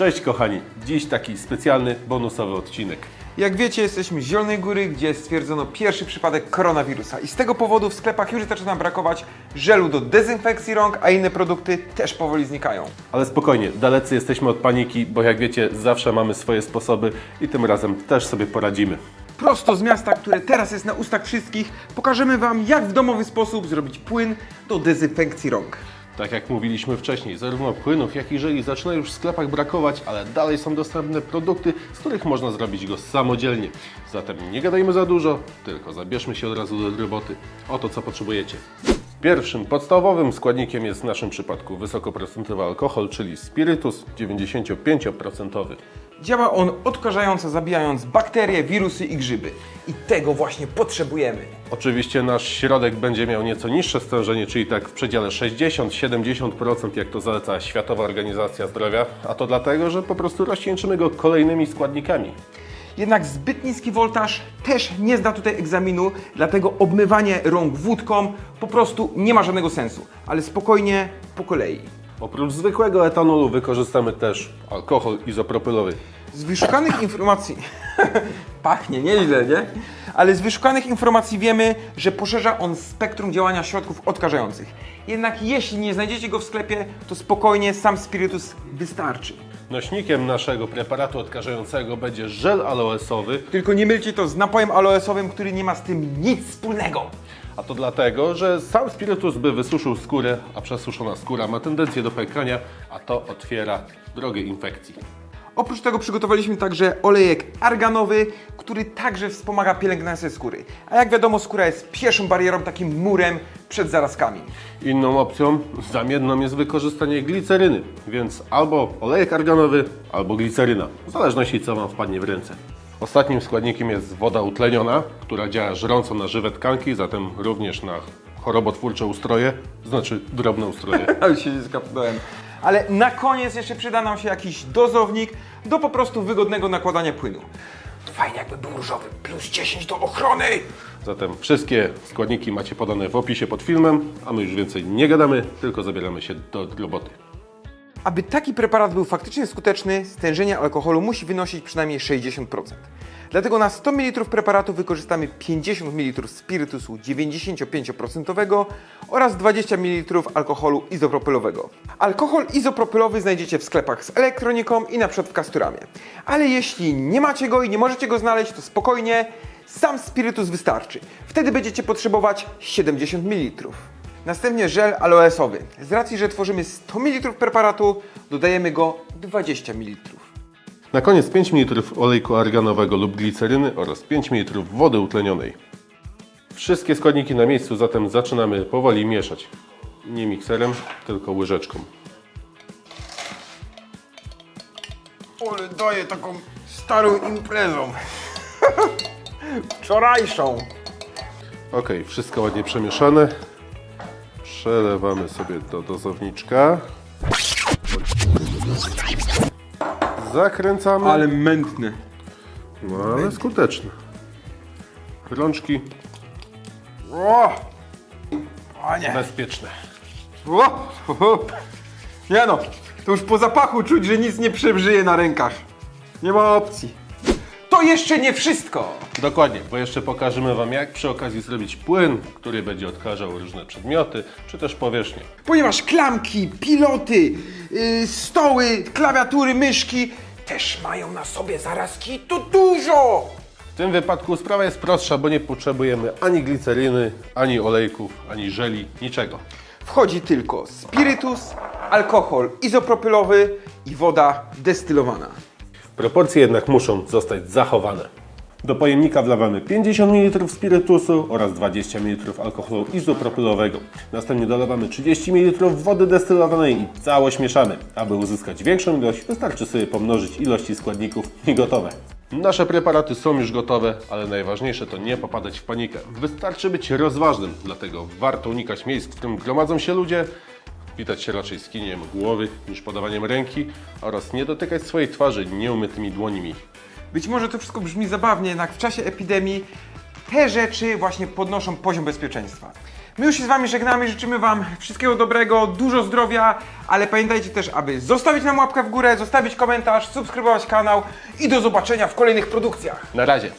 Cześć kochani, dziś taki specjalny, bonusowy odcinek. Jak wiecie, jesteśmy z Zielonej Góry, gdzie stwierdzono pierwszy przypadek koronawirusa i z tego powodu w sklepach już zaczyna brakować żelu do dezynfekcji rąk, a inne produkty też powoli znikają. Ale spokojnie, dalecy jesteśmy od paniki, bo jak wiecie, zawsze mamy swoje sposoby i tym razem też sobie poradzimy. Prosto z miasta, które teraz jest na ustach wszystkich, pokażemy Wam, jak w domowy sposób zrobić płyn do dezynfekcji rąk. Tak jak mówiliśmy wcześniej, zarówno płynów, jak i żeli zaczyna już w sklepach brakować, ale dalej są dostępne produkty, z których można zrobić go samodzielnie. Zatem nie gadajmy za dużo, tylko zabierzmy się od razu do roboty. Oto co potrzebujecie. Pierwszym podstawowym składnikiem jest w naszym przypadku wysokoprocentowy alkohol, czyli spirytus 95%. Działa on odkażająco, zabijając bakterie, wirusy i grzyby. I tego właśnie potrzebujemy. Oczywiście nasz środek będzie miał nieco niższe stężenie, czyli tak w przedziale 60-70%, jak to zaleca Światowa Organizacja Zdrowia, a to dlatego, że po prostu rozcieńczymy go kolejnymi składnikami. Jednak zbyt niski woltaż też nie zda tutaj egzaminu, dlatego obmywanie rąk wódką po prostu nie ma żadnego sensu. Ale spokojnie, po kolei. Oprócz zwykłego etanolu wykorzystamy też alkohol izopropylowy. Z wyszukanych informacji. Pachnie nieźle, nie? Ale z wyszukanych informacji wiemy, że poszerza on spektrum działania środków odkażających. Jednak jeśli nie znajdziecie go w sklepie, to spokojnie sam spirytus wystarczy. Nośnikiem naszego preparatu odkażającego będzie żel aloesowy, Tylko nie mylcie to z napojem aloesowym, który nie ma z tym nic wspólnego. A to dlatego, że sam spirytus by wysuszył skórę, a przesuszona skóra ma tendencję do pękania, a to otwiera drogę infekcji. Oprócz tego przygotowaliśmy także olejek arganowy, który także wspomaga pielęgnację skóry. A jak wiadomo, skóra jest pierwszą barierą, takim murem przed zarazkami. Inną opcją zamienną jest wykorzystanie gliceryny, więc albo olejek arganowy, albo gliceryna, w zależności co Wam wpadnie w ręce. Ostatnim składnikiem jest woda utleniona, która działa żrąco na żywe tkanki, zatem również na chorobotwórcze ustroje, znaczy drobne ustroje. Ale się nie skapnąłem. Ale na koniec jeszcze przyda nam się jakiś dozownik do po prostu wygodnego nakładania płynu. Fajnie jakby był różowy, plus 10 do ochrony! Zatem wszystkie składniki macie podane w opisie pod filmem, a my już więcej nie gadamy, tylko zabieramy się do roboty. Aby taki preparat był faktycznie skuteczny, stężenie alkoholu musi wynosić przynajmniej 60%. Dlatego na 100 ml preparatu wykorzystamy 50 ml spirytusu 95% oraz 20 ml alkoholu izopropylowego. Alkohol izopropylowy znajdziecie w sklepach z elektroniką i na przykład w Casturamie. Ale jeśli nie macie go i nie możecie go znaleźć, to spokojnie, sam spirytus wystarczy. Wtedy będziecie potrzebować 70 ml. Następnie żel aloesowy. Z racji, że tworzymy 100 ml preparatu, dodajemy go 20 ml. Na koniec 5 ml olejku arganowego lub gliceryny oraz 5 ml wody utlenionej. Wszystkie składniki na miejscu, zatem zaczynamy powoli mieszać. Nie mikserem, tylko łyżeczką. Ale daję taką starą imprezą. Wczorajszą. Ok, wszystko ładnie przemieszane. Przelewamy sobie do dozowniczka. Zakręcamy. Ale mętny. No, ale skuteczne. Rączki O! Panie. bezpieczne. O! Nie no, to już po zapachu czuć, że nic nie przebrzyje na rękach. Nie ma opcji. To jeszcze nie wszystko! Dokładnie, bo jeszcze pokażemy Wam jak przy okazji zrobić płyn, który będzie odkażał różne przedmioty, czy też powierzchnię. Ponieważ klamki, piloty, yy, stoły, klawiatury, myszki też mają na sobie zarazki, to dużo! W tym wypadku sprawa jest prostsza, bo nie potrzebujemy ani gliceryny, ani olejków, ani żeli, niczego. Wchodzi tylko spirytus, alkohol izopropylowy i woda destylowana. Proporcje jednak muszą zostać zachowane. Do pojemnika wlewamy 50 ml spirytusu oraz 20 ml alkoholu izopropylowego. Następnie dolewamy 30 ml wody destylowanej i całość mieszamy. Aby uzyskać większą ilość, wystarczy sobie pomnożyć ilości składników i gotowe. Nasze preparaty są już gotowe, ale najważniejsze to nie popadać w panikę. Wystarczy być rozważnym, dlatego warto unikać miejsc, w którym gromadzą się ludzie, witać się raczej skinieniem głowy niż podawaniem ręki oraz nie dotykać swojej twarzy nieumytymi dłońmi. Być może to wszystko brzmi zabawnie, jednak w czasie epidemii te rzeczy właśnie podnoszą poziom bezpieczeństwa. My już się z Wami żegnamy, życzymy Wam wszystkiego dobrego, dużo zdrowia, ale pamiętajcie też, aby zostawić nam łapkę w górę, zostawić komentarz, subskrybować kanał i do zobaczenia w kolejnych produkcjach. Na razie.